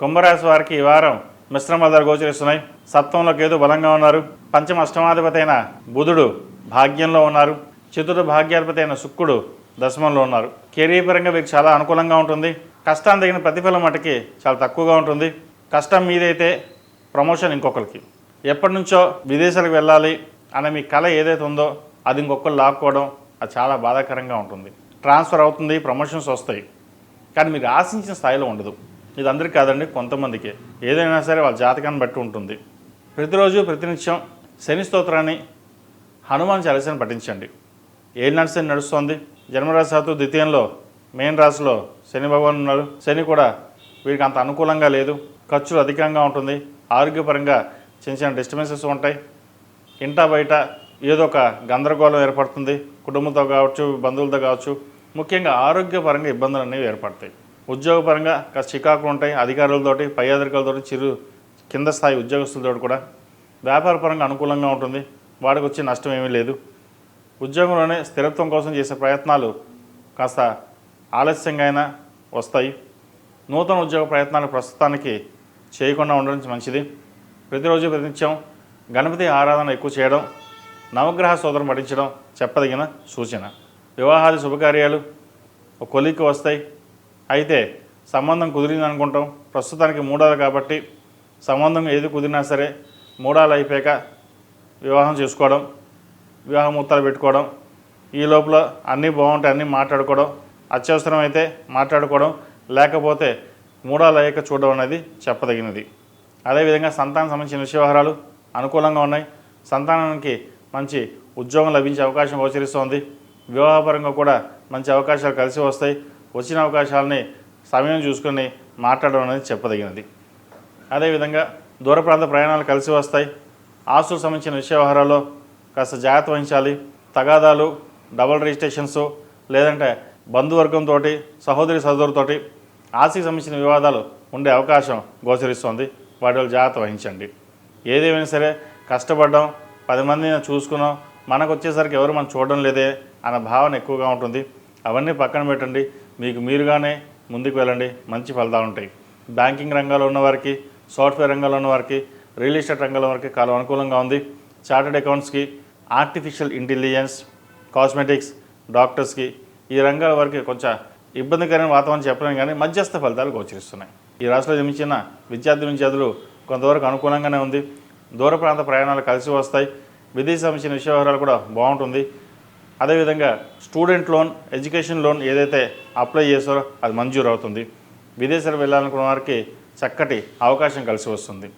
కుంభరాశి వారికి ఈ వారం మిశ్రమ గోచరిస్తున్నాయి. సప్తంలో కేతు బలంగా ఉన్నారు. పంచమ అష్టమాధిపతి అయిన బుధుడు భాగ్యంలో ఉన్నారు. చతుర్థ భాగ్యాధిపతి అయిన శుక్రుడు దశమంలో ఉన్నారు. కెరీర్ పరంగా మీకు చాలా అనుకూలంగా ఉంటుంది. కష్టాన్ని తగిన ప్రతిఫలం మటుకి చాలా తక్కువగా ఉంటుంది. కష్టం మీదైతే ప్రమోషన్ ఇంకొకరికి. ఎప్పటి నుంచో విదేశాలకు వెళ్ళాలి అనే మీ కళ ఏదైతే ఉందో అది ఇంకొకరు లాక్కోవడం అది చాలా బాధాకరంగా ఉంటుంది. ట్రాన్స్ఫర్ అవుతుంది ప్రమోషన్స్ వస్తాయి. కానీ మీరు ఆశించిన స్థాయిలో ఉండదు. ఇది అందరికీ కాదండి కొంతమందికి. ఏదైనా సరే వాళ్ళ జాతకాన్ని బట్టి ఉంటుంది. ప్రతిరోజు ప్రతినిత్యం శని స్తోత్రాన్ని హనుమాన్ చాలీసాన్ని పఠించండి. ఏడు నడిసే నడుస్తుంది. జన్మరాశి సాతు ద్వితీయంలో మెయిన్ రాశిలో శని భగవాన్ ఉన్నాడు. శని కూడా వీరికి అంత అనుకూలంగా లేదు. ఖర్చులు అధికంగా ఉంటుంది. ఆరోగ్యపరంగా చిన్న చిన్న డిస్టర్బెన్సెస్ ఉంటాయి. ఇంటా బయట ఏదో ఒక గందరగోళం ఏర్పడుతుంది. కుటుంబంతో కావచ్చు బంధువులతో కావచ్చు. ముఖ్యంగా ఆరోగ్యపరంగా ఇబ్బందులు అనేవి ఏర్పడతాయి. ఉద్యోగపరంగా కాస్త చికాకులు ఉంటాయి అధికారులతోటి పై అధికారులతోటి చిరు కింద స్థాయి ఉద్యోగస్తులతో కూడా వ్యాపారపరంగా అనుకూలంగా ఉంటుంది. వాడికి వచ్చే నష్టం ఏమీ లేదు. ఉద్యోగంలోనే స్థిరత్వం కోసం చేసే ప్రయత్నాలు కాస్త ఆలస్యంగా అయినా వస్తాయి. నూతన ఉద్యోగ ప్రయత్నాలు ప్రస్తుతానికి చేయకుండా ఉండడం మంచిది. ప్రతిరోజు ప్రతినిత్యం గణపతి ఆరాధన ఎక్కువ చేయడం నవగ్రహ సోదరం పఠించడం చెప్పదగిన సూచన. వివాహాది శుభకార్యాలు ఒక కొలిక్కి వస్తాయి. అయితే సంబంధం కుదిరింది అనుకుంటాం. ప్రస్తుతానికి మూడాలు కాబట్టి సంబంధం ఏది కుదిరినా సరే మూడాలు అయిపోయాక వివాహం చేసుకోవడం వివాహ ఉత్తరాలు పెట్టుకోవడం ఈ లోపల అన్నీ బాగుంటాయి అన్నీ మాట్లాడుకోవడం అత్యవసరం అయితే మాట్లాడుకోవడం లేకపోతే మూడాలు అయ్యాక చూడడం అనేది చెప్పదగినది. అదేవిధంగా సంతానం సంబంధించిన విషయ వ్యవహారాలు అనుకూలంగా ఉన్నాయి. సంతానానికి మంచి ఉద్యోగం లభించే అవకాశం గోచరిస్తోంది. వివాహపరంగా కూడా మంచి అవకాశాలు కలిసి వస్తాయి. వచ్చిన అవకాశాలని సమయం చూసుకొని మాట్లాడడం అనేది చెప్పదగినది. అదేవిధంగా దూర ప్రాంత ప్రయాణాలు కలిసి వస్తాయి. ఆస్తులకు సంబంధించిన విషయ వ్యవహారాల్లో కాస్త జాగ్రత్త వహించాలి. తగాదాలు డబల్ రిజిస్ట్రేషన్స్ లేదంటే బంధువర్గంతో సహోదరి సహోదరుతోటి ఆస్తికి సంబంధించిన వివాదాలు ఉండే అవకాశం గోచరిస్తోంది. వాటి వల్ల జాగ్రత్త వహించండి. ఏదేమైనా సరే కష్టపడ్డాం పది మందిని చూసుకున్నాం మనకు వచ్చేసరికి ఎవరు మనం చూడడం లేదే అన్న భావన ఎక్కువగా ఉంటుంది. అవన్నీ పక్కన పెట్టండి. మీకు మీరుగానే ముందుకు వెళ్ళండి. మంచి ఫలితాలు ఉంటాయి. బ్యాంకింగ్ రంగంలో ఉన్నవారికి సాఫ్ట్వేర్ రంగంలో ఉన్నవారికి రియల్ ఎస్టేట్ రంగంలో వారికి కాలం అనుకూలంగా ఉంది. చార్టెడ్ అకౌంట్స్కి ఆర్టిఫిషియల్ ఇంటెలిజెన్స్ కాస్మెటిక్స్ డాక్టర్స్కి ఈ రంగాల వరకు కొంచెం ఇబ్బందికరమైన వాతావరణం చెప్పలేను కానీ మధ్యస్థ ఫలితాలు గోచరిస్తున్నాయి. ఈ రాష్ట్రంలో జన్మించిన విద్యార్థి విద్యార్థులు కొంతవరకు అనుకూలంగానే ఉంది. దూర ప్రాంత ప్రయాణాలు కలిసి వస్తాయి. విదేశీ సంబంధించిన విషయ వివరాలు కూడా బాగుంటుంది. అదేవిధంగా స్టూడెంట్ లోన్ ఎడ్యుకేషన్ లోన్ ఏదైతే అప్లై చేస్తారో అది మంజూరు అవుతుంది. విదేశాలు వెళ్ళాలనుకున్న వారికి చక్కటి అవకాశం కలిసి వస్తుంది.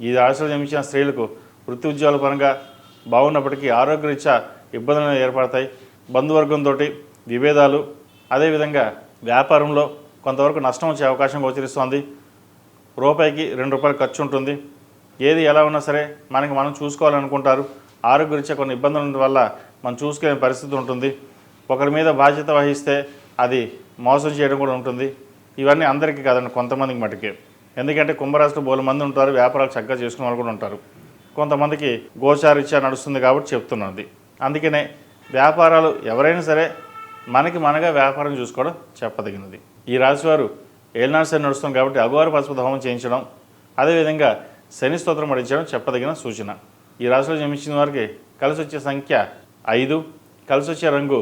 ఈ రాశిలో జమించిన స్త్రీలకు వృత్తి ఉద్యోగాల పరంగా బాగున్నప్పటికీ ఆరోగ్యరీత్యా ఇబ్బందులు ఏర్పడతాయి. బంధువర్గంతో విభేదాలు అదేవిధంగా వ్యాపారంలో కొంతవరకు నష్టం వచ్చే అవకాశం గోచరిస్తోంది. రూపాయికి రెండు రూపాయలు ఖర్చు ఉంటుంది. ఏది ఎలా ఉన్నా సరే మనకి మనం చూసుకోవాలనుకుంటారు. ఆరోగ్యరీత్యా కొన్ని ఇబ్బందుల వల్ల మనం చూసుకునే పరిస్థితి ఉంటుంది. ఒకరి మీద బాధ్యత వహిస్తే అది మోసం చేయడం కూడా ఉంటుంది. ఇవన్నీ అందరికీ కాదండి కొంతమందికి మటుకే. ఎందుకంటే కుంభరాశిలో బోల మంది ఉంటారు వ్యాపారాలు చక్కగా చేసుకునే వాళ్ళు కూడా ఉంటారు. కొంతమందికి గోచారీత్యా నడుస్తుంది కాబట్టి చెప్తున్నది అందుకనే వ్యాపారాలు ఎవరైనా సరే మనకి మనగా వ్యాపారం చూసుకోవడం చెప్పదగినది. ఈ రాశివారు ఏలినాడు శని నడుస్తుంది కాబట్టి అఘోర పశుపతి హోమం చేయించడం అదేవిధంగా శని స్తోత్రం పఠించడం చెప్పదగిన సూచన. ఈ రాశిలో జన్మించిన వారికి కలిసి వచ్చే సంఖ్య ఐదు. కలిసి వచ్చే రంగు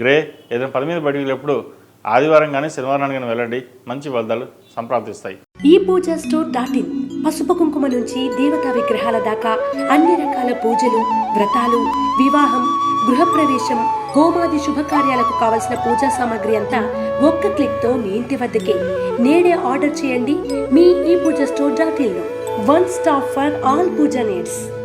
గ్రే. ఏదైనా పని మీద బయటకు ఆదివారం కానీ శనివారం కానీ వెళ్ళండి. మంచి ఫలితాలు సంప్రాప్తిస్తాయి. ఈ పూజా స్టోర్ డాట్ ఇన్. పసుపు కుంకుమ నుంచి దేవతా విగ్రహాల దాకా అన్ని రకాల పూజలు వ్రతాలు వివాహం గృహప్రవేశం హోమాది శుభకార్యాలకు కావలసిన పూజా సామాగ్రి అంతా ఒక్క క్లిక్తో మీ ఇంటి వద్దకే. నేడే ఆర్డర్ చేయండి మీ ఈ puja store dot ఇన్లో one stop for all puja needs.